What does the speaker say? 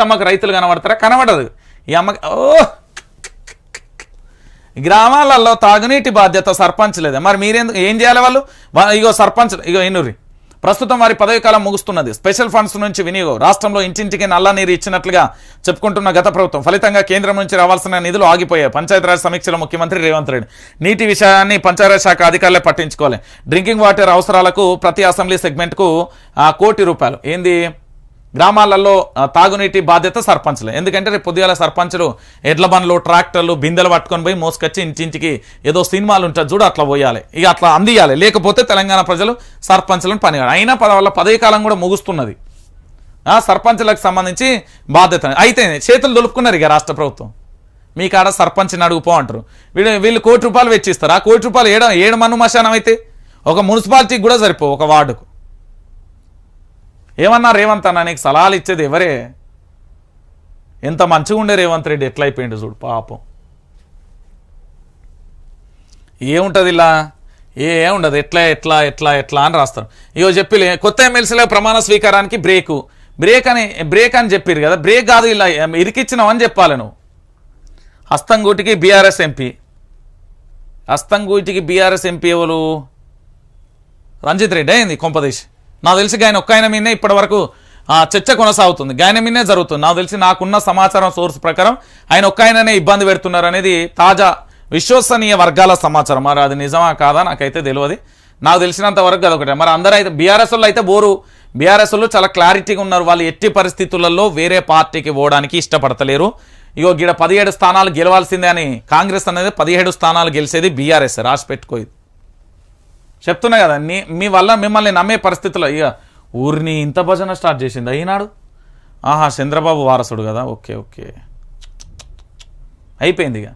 అమ్మకి రైతులు కనబడతారా? కనబడదు. ఈ అమ్మకి ఓ గ్రామాలలో తాగునీటి బాధ్యత సర్పంచ్ లేదా. మరి మీరెందుకు ఏం చేయాలి వాళ్ళు? ఇగో సర్పంచ్ ఇగో ఎన్నురి ప్రస్తుతం వారి పదవి కాలం ముగుస్తున్నది. స్పెషల్ ఫండ్స్ నుంచి వినియోగం. రాష్ట్రంలో ఇంటింటికి నల్ల నీరు ఇచ్చినట్లుగా చెప్పుకుంటున్న గత ప్రభుత్వం. ఫలితంగా కేంద్రం నుంచి రావాల్సిన నిధులు ఆగిపోయాయి. పంచాయతీరాజ్ సమీక్షలో ముఖ్యమంత్రి రేవంత్ రెడ్డి. నీటి విషయాన్ని పంచాయతీరాజ్ శాఖ అధికారులే పట్టించుకోవాలి. డ్రింకింగ్ వాటర్ అవసరాలకు ప్రతి అసెంబ్లీ సెగ్మెంట్కు కోటి రూపాయలు. ఏంది? గ్రామాలలో తాగునీటి బాధ్యత సర్పంచ్లే. ఎందుకంటే రేపు పొద్దుగాల సర్పంచులు ఎడ్ల బండ్లు ట్రాక్టర్లు బిందెలు పట్టుకొని పోయి మోసుకొచ్చి ఇంటింటికి ఏదో సినిమాలు ఉంటుంది చూడు అట్లా పోయాలి. ఇక అట్లా అందియాలి. లేకపోతే తెలంగాణ ప్రజలు సర్పంచ్లను పని అయినా పద వల్ల పదవి కాలం కూడా ముగుస్తున్నది. సర్పంచ్లకు సంబంధించి బాధ్యత. అయితే చేతులు దొలుపుకున్నారు ఇక రాష్ట్ర ప్రభుత్వం. మీ కాడ సర్పంచ్ని అడుగుపో అంటారు. వీళ్ళు వీళ్ళు కోటి రూపాయలు వెచ్చిస్తారు. ఆ కోటి రూపాయలు ఏడ ఏడు మన్ను మశానం అయితే? ఒక మున్సిపాలిటీకి కూడా సరిపో ఒక వార్డుకు. ఏమన్నా రేవంత్ అన్న నీకు సలహాలు ఇచ్చేది ఎవరే? ఎంత మంచిగా ఉండే రేవంత్ రెడ్డి ఎట్లా అయిపోయిండు చూడు పాపం. ఏముంటుంది ఇలా ఏ ఉండదు ఎట్లా ఎట్లా ఎట్లా ఎట్లా అని రాస్తారు. ఇగో చెప్పి కొత్త ఎమ్మెల్సీల ప్రమాణ స్వీకారానికి బ్రేకు. బ్రేక్ అని బ్రేక్ అని చెప్పారు కదా బ్రేక్ కాదు ఇలా ఇరికిచ్చినావు అని చెప్పాలి నువ్వు. హస్తంగూటికి బీఆర్ఎస్ ఎంపీ హస్తంగూటికి బీఆర్ఎస్ ఎంపీ ఎవరు? రంజిత్ రెడ్డి అయింది కొంపదేశ్ నాకు తెలిసి ఆయన ఒక్క ఆయన మీదనే ఇప్పటి వరకు చర్చ కొనసాగుతుంది. ఆయన మీదనే జరుగుతుంది. నాకు తెలిసి నాకున్న సమాచారం సోర్స్ ప్రకారం ఆయన ఒక్క ఆయననే ఇబ్బంది పెడుతున్నారు అనేది తాజా విశ్వసనీయ వర్గాల సమాచారం. మరి అది నిజమా కాదా నాకైతే తెలియదు. నాకు తెలిసినంత వరకు అదొకటే మరి అందరూ అయితే బీఆర్ఎస్ అయితే బోరు. బీఆర్ఎస్ చాలా క్లారిటీగా ఉన్నారు. వాళ్ళు ఎట్టి పరిస్థితులలో వేరే పార్టీకి పోవడానికి ఇష్టపడతలేరు. ఇగో గిడ పదిహేడు స్థానాలు గెలవాల్సిందే అని కాంగ్రెస్ అనేది పదిహేడు స్థానాలు గెలిచేది బీఆర్ఎస్. రాసి పెట్టుకో చెప్తున్నా కదా నీ మీ వల్ల మిమ్మల్ని నమ్మే పరిస్థితుల్లో ఇక ఊరిని ఇంత భజన స్టార్ట్ చేసింది అయినాడు ఆహా చంద్రబాబు వారసుడు కదా ఓకే ఓకే. అయిపోయింది ఇక